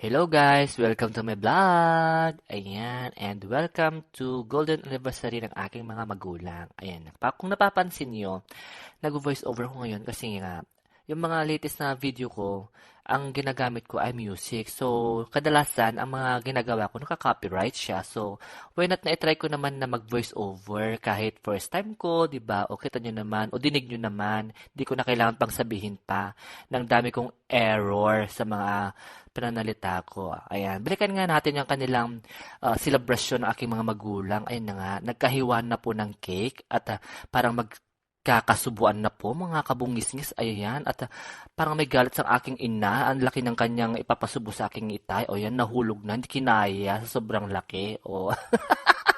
Hello guys! Welcome to my vlog! Ayan, and welcome to golden anniversary ng aking mga magulang. Ayan, kung napapansin nyo, nag-voice over ko ngayon kasi nga, yung mga latest na video ko, ang ginagamit ko ay music. So, kadalasan, ang mga ginagawa ko, naka-copyright siya. So, why not na try ko naman na mag-voice over kahit first time ko, di ba? O kita nyo naman, o dinig nyo naman, di ko na kailangan pang sabihin pa ng dami kong error sa mga pananalita ko. Ayan. Balikan nga natin yung kanilang uh, celebration ng aking mga magulang. Ayun na nga, nagkahiwan na po ng cake at uh, parang magkakasubuan na po mga kabungis-ngis. Ayan. At uh, parang may galit sa aking ina. Ang laki ng kanyang ipapasubo sa aking itay. O yan, nahulog na. Hindi kinaya sa sobrang laki. O...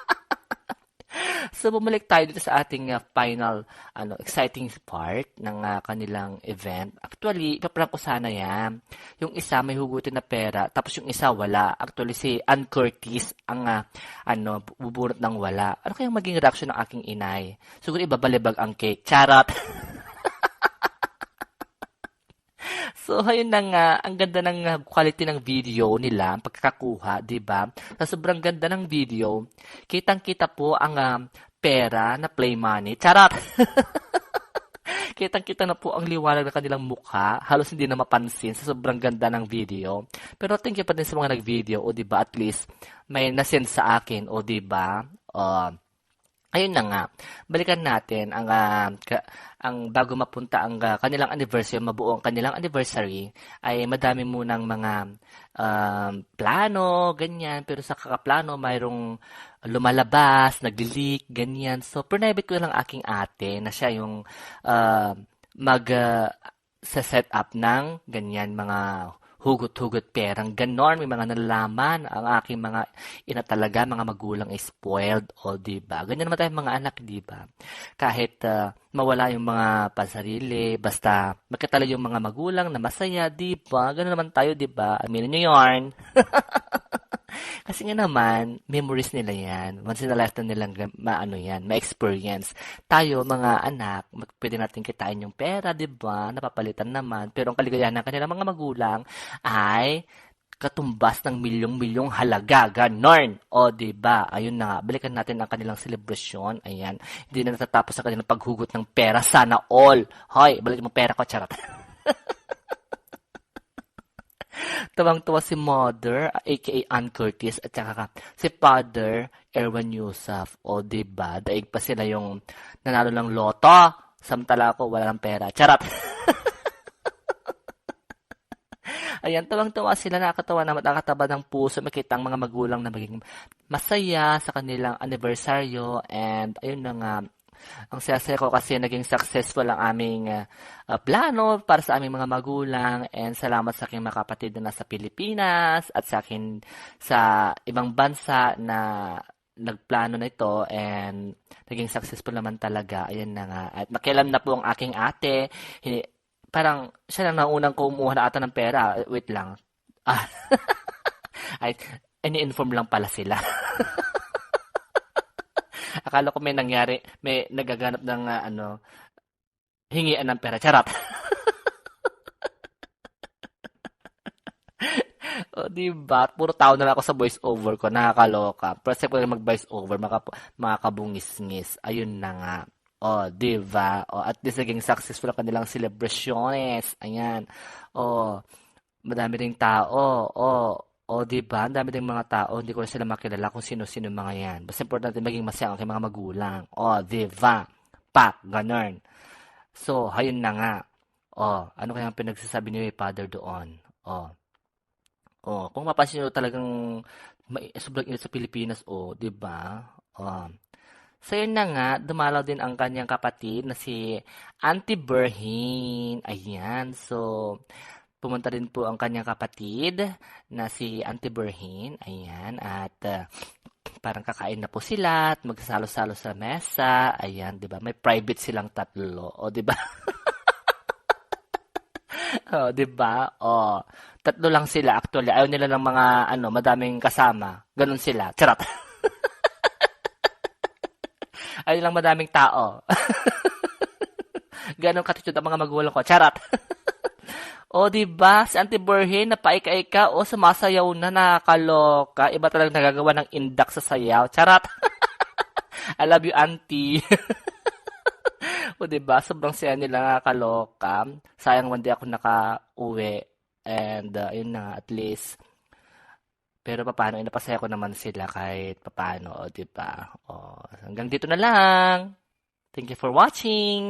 So, bumalik tayo dito sa ating uh, final, ano, exciting part ng uh, kanilang event. Actually, ipaprank ko sana yan. Yung isa may hugutin na pera, tapos yung isa wala. Actually, si Ann Curtis ang, uh, ano, bubunot ng wala. Ano kayang maging reaction ng aking inay? Siguro ibabalibag ang cake. Charot! So, ayun na nga, ang ganda ng quality ng video nila, ang pagkakakuha, di ba? Sa sobrang ganda ng video, kitang-kita po ang uh, pera na play money. Charot! Kitang-kita na po ang liwanag ng kanilang mukha. Halos hindi na mapansin sa sobrang ganda ng video. Pero thank you pa din sa mga nag-video. O di ba at least may nasend sa akin. O di ba? Uh, Ayun na nga, balikan natin ang uh, ka, ang bago mapunta ang uh, kanilang anniversary, mabuo ang kanilang anniversary, ay madami munang mga uh, plano, ganyan, pero sa kakaplano mayroong lumalabas, naglilik, ganyan. So, private ko lang aking ate na siya yung uh, mag uh, sa set ng ganyan mga hugot-hugot perang ganon, may mga nalalaman ang aking mga ina talaga, mga magulang is spoiled o di ba? Ganyan naman tayo mga anak, di ba? Kahit uh, mawala yung mga pasarili, basta magkatala yung mga magulang na masaya, di ba? Ganun naman tayo, di ba? Aminin nyo yarn. Kasi nga naman, memories nila yan. Once in a lifetime nilang maano yan, ma-experience. Tayo, mga anak, pwede natin kitain yung pera, di ba? Napapalitan naman. Pero ang kaligayahan ng kanilang mga magulang ay katumbas ng milyong-milyong halaga. Ganon. O, ba? Ayun na nga. Balikan natin ang kanilang celebration. Ayan. Hindi na natatapos sa kanilang paghugot ng pera. Sana all. Hoy, balik mo pera ko. Charot. Tawang-tuwa si Mother, aka Ann Curtis, at saka si Father, Erwan Yusuf. O, diba? Daig pa sila yung nanalo ng loto. Samtala ko, wala ng pera. Charot! Ayan, tawang-tawa sila, nakakatawa na nakakataba ng puso, makita ang mga magulang na maging masaya sa kanilang anibersaryo, and ayun na nga, ang saya-saya ko kasi naging successful ang aming uh, plano para sa aming mga magulang and salamat sa aking mga kapatid na nasa Pilipinas at sa akin sa ibang bansa na nagplano na ito and naging successful naman talaga. Ayan na nga. At makialam na po ang aking ate. Hindi, parang siya lang naunang kumuha na ata ng pera. Wait lang. Ah. Ay, ini-inform lang pala sila. Akala ko may nangyari, may nagaganap ng uh, ano, hingian ng pera. Charot. o, di ba? Puro tao na ako sa voice over ko. Nakakaloka. First time ko mag voice over, mga, mga kabungis-ngis. Ayun na nga. O, di ba? O, at least naging successful ang kanilang celebrations. Ayan. O, madami ring tao. O, o, di ba? Ang dami ding mga tao, hindi ko na sila makilala kung sino-sino mga yan. Basta importante maging masaya ang mga magulang. O, di ba? Pa, ganun. So, hayun na nga. O, ano kaya ang pinagsasabi ni Father doon? O, o, kung mapansin nyo talagang may, sobrang init sa Pilipinas, o, di ba? O, So, yun na nga, dumalaw din ang kanyang kapatid na si Auntie Berhin. Ayan. So, pumunta rin po ang kanyang kapatid na si Auntie Berhin. Ayan. At uh, parang kakain na po sila at magsasalo-salo sa mesa. Ayan, 'di ba? May private silang tatlo. O, 'di ba? oh, 'di ba? Oh, tatlo lang sila actually. Ayaw nila ng mga ano, madaming kasama. Ganun sila. Charot. Ayaw lang madaming tao. Ganon katitude ang mga magulang ko. Charot. O, di ba? Si Auntie Borhe, napaika-ika, o sumasayaw na, nakakaloka. Iba talagang nagagawa ng indak sa sayaw. Charat! I love you, Auntie. o, di ba? Sobrang saya nila, nakakaloka. Sayang, day ako naka-uwi. And, uh, yun na, at least, pero papaano, eh, napasaya ko naman sila kahit papaano, o, di ba? O, hanggang dito na lang. Thank you for watching.